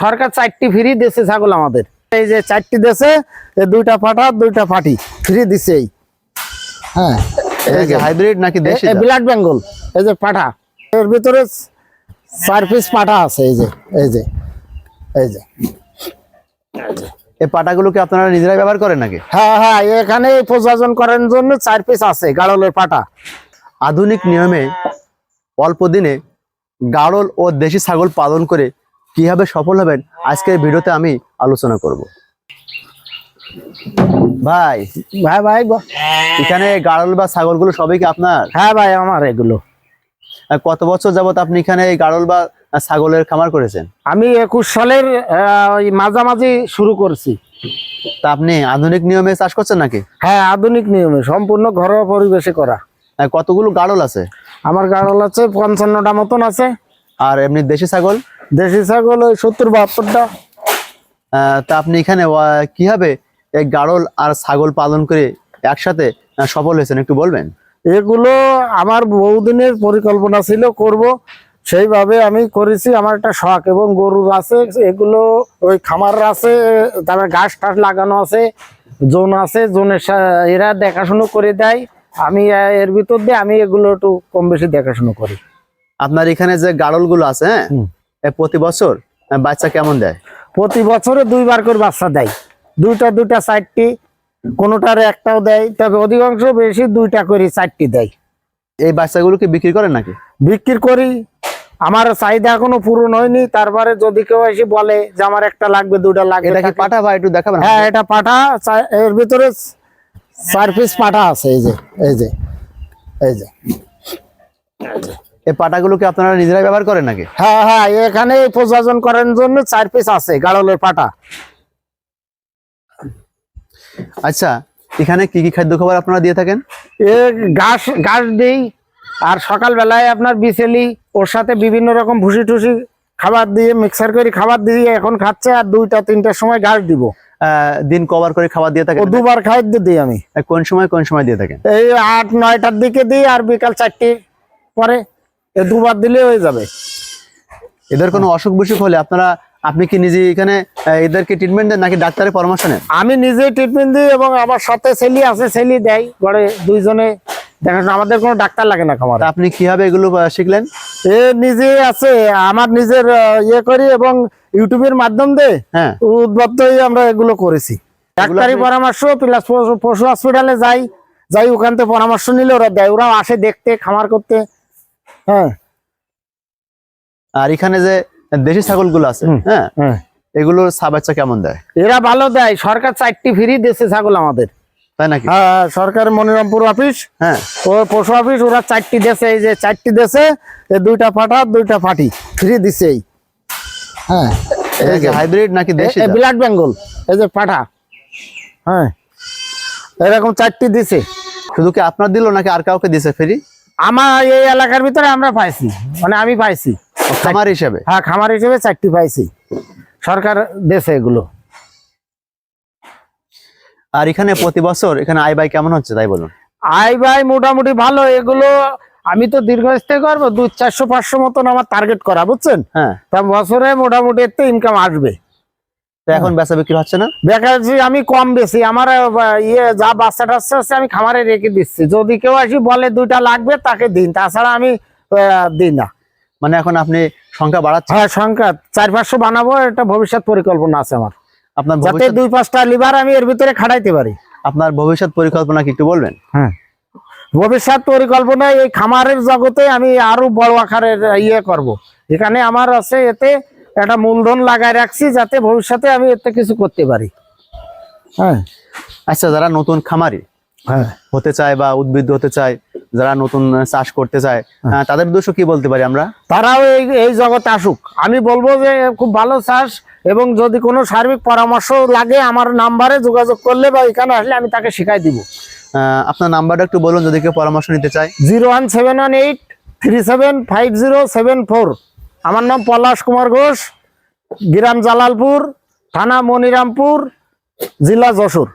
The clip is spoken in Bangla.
সরকার চারটি ফ্রি দিচ্ছে ছাগল আমাদের। এই যে চারটি দেশে দুইটা পাঠা দুইটা পাটি ফ্রি দিচ্ছে এই। হ্যাঁ। হাইব্রিড নাকি দেশি? ব্লাড বেঙ্গল। এই যে পাঠা এর ভিতরে চার পিস পাঠা আছে এই যে এই যে এই যে। এই পাটাগুলো কি আপনারা নিজেরাই ব্যবহার করেন নাকি? হ্যাঁ হ্যাঁ এখানে প্রযোজন করার জন্য চার পিস আছে গাড়লের পাটা আধুনিক নিয়মে অল্প দিনে গাড়ল ও দেশি ছাগল পালন করে কীভাবে সফল হবেন আজকের ভিডিওতে আমি আলোচনা করব। ভাই। ভাই ভাই এখানে গাড়ল বা ছাগলগুলো সবই কি আপনার? হ্যাঁ ভাই আমার এগুলো। কত বছর যাবত আপনি এখানে এই গাড়ল বা ছাগলের খামার করেছেন? আমি একুশ সালের মাঝামাঝি শুরু করছি। তা আপনি আধুনিক নিয়মে চাষ করছেন নাকি? হ্যাঁ আধুনিক নিয়মে সম্পূর্ণ ঘরোয়া পরিবেশে করা। কতগুলো গাড়ল আছে? আমার গাড়ল আছে পঞ্চান্নটা মতন আছে। আর এমনি দেশি ছাগল? দেশি ছাগল ওই সত্তর বাহাত্তরটা। তা আপনি এখানে কীভাবে এই গাড়ল আর ছাগল পালন করে একসাথে সফল হয়েছেন একটু বলবেন? এগুলো আমার বহুদিনের পরিকল্পনা ছিল করব। সেইভাবে আমি করেছি। আমার একটা শখ এবং গরুর আছে এগুলো ওই খামার আছে তারপরে ঘাস টাস লাগানো আছে জোন আছে জোনের এরা দেখাশুনো করে দেয়। আমি এর ভিতর দিয়ে আমি এগুলো একটু কম বেশি দেখাশুনো করি। আপনার এখানে যে গাড়লগুলো আছে হ্যাঁ? প্রতি বছর? বাচ্চা কেমন দেয়? প্রতি বছরে দুইবার করে বাচ্চা দেয়। দুইটা দুইটা চারটি কোনোটার একটাও দেয় তবে অধিকাংশ বেশি দুইটা করে চারটি দেয়। এই বাচ্চাগুলো কি বিক্রি করেন নাকি? বিক্রি করি। আমার চাহিদা এখনও পূরণ হয়নি। তারপরে যদি কেউ এসে বলে যে আমার একটা লাগবে দুটা লাগবে এটা কি পাঠা ভাই একটু দেখাবেন হ্যাঁ এটা পাঠা। এর ভিতরে চার পিস পাঠা আছে এই যে এই যে এই যে। এই পাটাগুলো কি আপনারা নিজেরাই ব্যবহার করেন নাকি? হ্যাঁ হ্যাঁ এখানে প্রযোজন করার জন্য চার পিস আছে গাড়লের পাঠা আচ্ছা এখানে কি কি খাদ্য খাবার আপনারা দিয়ে থাকেন? এ ঘাস ঘাস দিই আর সকালবেলায় আপনার বিচেলি ওর সাথে বিভিন্ন রকম ভুসি টুসি খাবার দিয়ে মিক্সার করে খাবার দিয়ে এখন খাচ্ছে আর দুইটা তিনটার সময় ঘাস দিব। আহ, দিন কভার করে খাবার দিয়ে ও থাকেন দুবার খাদ্য দিই আমি। কোন সময় কোন সময় দিয়ে থাকেন? এই আট নয়টার দিকে দিই আর বিকাল চারটে পরে এ দুবার দিলে হয়ে যাবে। এদের কোনো অসুখ বিসুখ হলে আপনারা আপনি কি নিজে এখানে এদেরকে ট্রিটমেন্ট দেন নাকি ডাক্তারের পরামর্শ নেন? আমি নিজে ট্রিটমেন্ট দিই এবং আমার সাথে ছেলি আছে ছেলি দেয় ঘরে দুইজনে দেখাশোনা আমাদের কোনো ডাক্তার লাগে না খামার। আপনি কীভাবে এগুলো শিখলেন? এ নিজে আছে আমার নিজের ইয়ে করি এবং ইউটিউবের মাধ্যম দিয়ে হ্যাঁ। উদ্বুদ্ধ হয়ে আমরা এগুলো করেছি। ডাক্তারি পরামর্শ প্লাস পশু হসপিটালে যাই যাই ওখান থেকে পরামর্শ নিলে ওরা দেয়। ওরাও আসে দেখতে খামার করতে। হ্যাঁ। আর এখানে যে দেশি ছাগলগুলো আছে হ্যাঁ হ্যাঁ। এগুলোর চা কেমন দেয়? এরা ভালো দেয়। সরকার চারটি ফ্রি দিচ্ছে ছাগল আমাদের। তাই নাকি? হ্যাঁ সরকারের মনিরামপুর অফিস হ্যাঁ। ও পশু অফিস ওরা চারটি দেশে এই যে চারটি দেশে দুইটা পাঠা দুইটা পাটি ফ্রি দিছে এই। হ্যাঁ। হাইব্রিড নাকি দেশি? ব্লাড বেঙ্গল এই যে পাঠা হ্যাঁ। এরকম চারটি দিছে। শুধু কি আপনার দিল নাকি আর কাউকে দিছে ফ্রি আমার এই এলাকার ভিতরে আমরা পাইছি। মানে আমি পাইছি। খামার হিসেবে? হ্যাঁ খামার হিসেবে চারটি পাইছি। সরকার দেশে এগুলো। আর এখানে প্রতি বছর এখানে আয় ব্যয় কেমন হচ্ছে তাই বলুন? আই ভাই মোটামুটি ভালো। এগুলো আমি তো দীর্ঘস্থায়ী করব দু চারশো পাঁচশো মতন আমার টার্গেট করা বুঝছেন? হ্যাঁ। তা বছরে মোটামুটি এতে ইনকাম আসবে। তো এখন বেচা বিক্রি হচ্ছে না? বেকারছি আমি কম বেশি। আমার ইয়ে যা বাচ্চা টাচ্চা আছে আমি খামারে রেখে দিচ্ছি। যদি কেউ আসি বলে দুইটা লাগবে তাকে দিন। তাছাড়া আমি দিই না। মানে এখন আপনি সংখ্যা বাড়াচ্ছেন? হ্যাঁ সংখ্যা। চার পাঁচশো বানাবো এটা ভবিষ্যৎ পরিকল্পনা আছে আমার। আপনার যাতে দুই পাঁচটা লিভার আমি এর ভিতরে খাটাইতে পারি। আপনার ভবিষ্যৎ পরিকল্পনা কি একটু বলবেন? হ্যাঁ। ভবিষ্যৎ পরিকল্পনা এই খামারের জগতে আমি আরও বড় আকারের ইয়ে করব। এখানে আমার আছে এতে একটা মূলধন লাগাই রাখছি যাতে ভবিষ্যতে আমি এতে কিছু করতে পারি। হ্যাঁ। আচ্ছা যারা নতুন খামারি হ্যাঁ। হতে চায় বা উদ্বৃত্ত হতে চায় যারা নতুন চাষ করতে চায় আহ, তাদের উদ্দেশ্য কি বলতে পারি আমরা? তারাও এই এই জগতে আসুক। আমি বলব যে খুব ভালো চাষ এবং যদি কোনো সার্বিক পরামর্শ লাগে আমার নাম্বারে যোগাযোগ করলে বা এখানে আসলে আমি তাকে শিখাই দিব। আপনার নাম্বারটা একটু বলুন যদি কেউ পরামর্শ নিতে চায়। Zero one seven one eight three seven five zero seven four. আমার নাম পলাশ কুমার ঘোষ গ্রাম জালালপুর থানা মনিরামপুর জেলা যশোর।